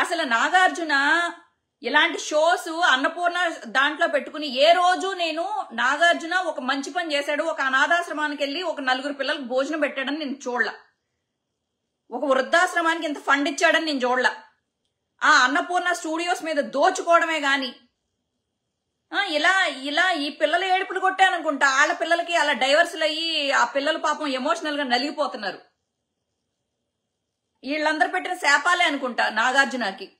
అసలు నాగార్జున ఇలాంటి షోస్ అన్నపూర్ణ దాంట్లో పెట్టుకుని ఏ రోజు నేను నాగార్జున ఒక మంచి పని చేశాడు ఒక అనాథాశ్రమానికి వెళ్ళి ఒక నలుగురు పిల్లలకు భోజనం పెట్టాడని నేను చూడలా. ఒక వృద్ధాశ్రమానికి ఇంత ఫండ్ ఇచ్చాడని నేను చూడలా. ఆ అన్నపూర్ణ స్టూడియోస్ మీద దోచుకోవడమే గాని ఇలా ఇలా ఈ పిల్లల ఏడుపులు కొట్టాననుకుంటా వాళ్ళ పిల్లలకి అలా డైవర్సులు అయ్యి ఆ పిల్లలు పాపం ఎమోషనల్గా నలిగిపోతున్నారు. వీళ్ళందరూ పెట్టిన శాపాలే అనుకుంటా నాగార్జునకి.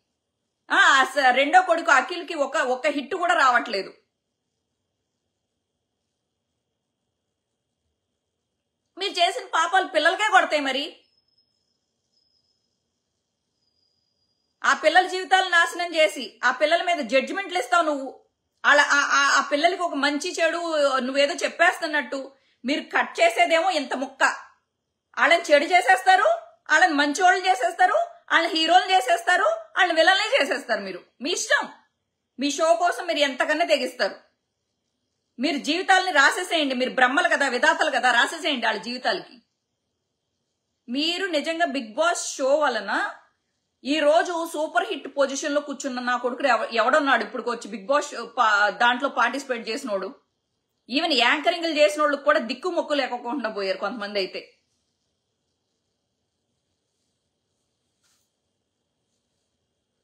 రెండో కొడుకు అఖిల్కి ఒక ఒక్క హిట్ కూడా రావట్లేదు. మీరు చేసిన పాపాలు పిల్లలకే కొడతాయి మరి. ఆ పిల్లల జీవితాలు నాశనం చేసి ఆ పిల్లల మీద జడ్జిమెంట్లు ఇస్తావు నువ్వు. అలా ఆ- ఆ- ఆ పిల్లలకి ఒక మంచి చెడు నువ్వేదో చెప్పేస్తున్నట్టు మీరు కట్ చేసేదేమో ఇంత ముక్క. వాళ్ళని చెడు చేసేస్తారు? వాళ్ళని మంచి వాళ్ళు చేసేస్తారు వాళ్ళని హీరోలు చేసేస్తారు వాళ్ళని విలన్లే చేసేస్తారు మీరు. మీ ఇష్టం. మీ షో కోసం మీరు ఎంతకన్నా తెగిస్తారు. మీరు జీవితాలని రాసేసేయండి. మీరు బ్రహ్మలు కదా విధాతలు కదా రాసేసేయండి వాళ్ళ జీవితాలకి. మీరు నిజంగా బిగ్ బాస్ షో వలన ఈ రోజు సూపర్ హిట్ పొజిషన్లో కూర్చున్న నా కొడుకుడు ఎవ- ఎవడున్నాడు ఇప్పుడు వచ్చి బిగ్ బాస్ దాంట్లో పార్టిసిపేట్ చేసినోడు? ఈవెన్ యాంకరింగ్లు చేసిన వాళ్ళకి కూడా దిక్కు మొక్కు లేకుండా పోయారు కొంతమంది అయితే.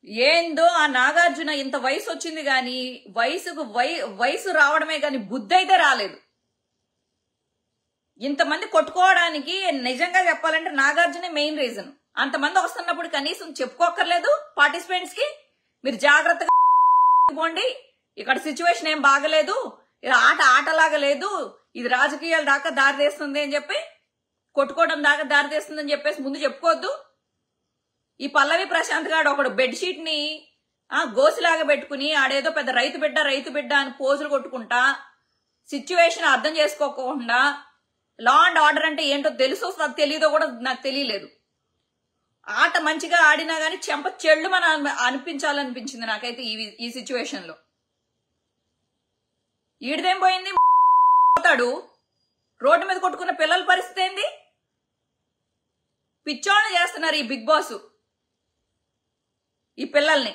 ఏందో ఆ నాగార్జున ఇంత వయసు వచ్చింది కానీ వయసుకు వై వయసు రావడమే కానీ బుద్ధి అయితే రాలేదు. ఇంతమంది కొట్టుకోవడానికి నిజంగా చెప్పాలంటే నాగార్జునే మెయిన్ రీజన్. అంతమంది వస్తున్నప్పుడు కనీసం చెప్పుకోక్కర్లేదు పార్టిసిపెంట్స్కి మీరు జాగ్రత్తగా పోండి. ఇక్కడ సిచ్యువేషన్ ఏం బాగలేదు. ఇది ఆట ఆటలాగా లేదు. ఇది రాజకీయాల దాకా దారి తీస్తుంది అని చెప్పి కొట్టుకోవడం దాకా దారి తీస్తుంది అని చెప్పేసి ముందు చెప్పుకోవద్దు. ఈ పల్లవి ప్రశాంత్ గాడు ఒకడు బెడ్షీట్ని ఆ గోసిలాగా పెట్టుకుని ఆడేదో పెద్ద రైతు బిడ్డ రైతు బిడ్డ అని పోజులు కొట్టుకుంటా సిచ్యువేషన్ అర్థం చేసుకోకుండా లా అండ్ ఆర్డర్ అంటే ఏంటో తెలుసో నాకు తెలియదో కూడా నాకు తెలియలేదు. ఆట మంచిగా ఆడినా గానీ చెంప చెళ్ళు మన అనిపించాలనిపించింది నాకైతే ఈ ఈ సిచ్యువేషన్లో ఈడిదేం పోయింది? పోతాడు. రోడ్డు మీద కొట్టుకున్న పిల్లల పరిస్థితి ఏంది? పిచ్చోళ్ళు చేస్తున్నారు ఈ బిగ్ బాస్. ఈ పిల్లల్ని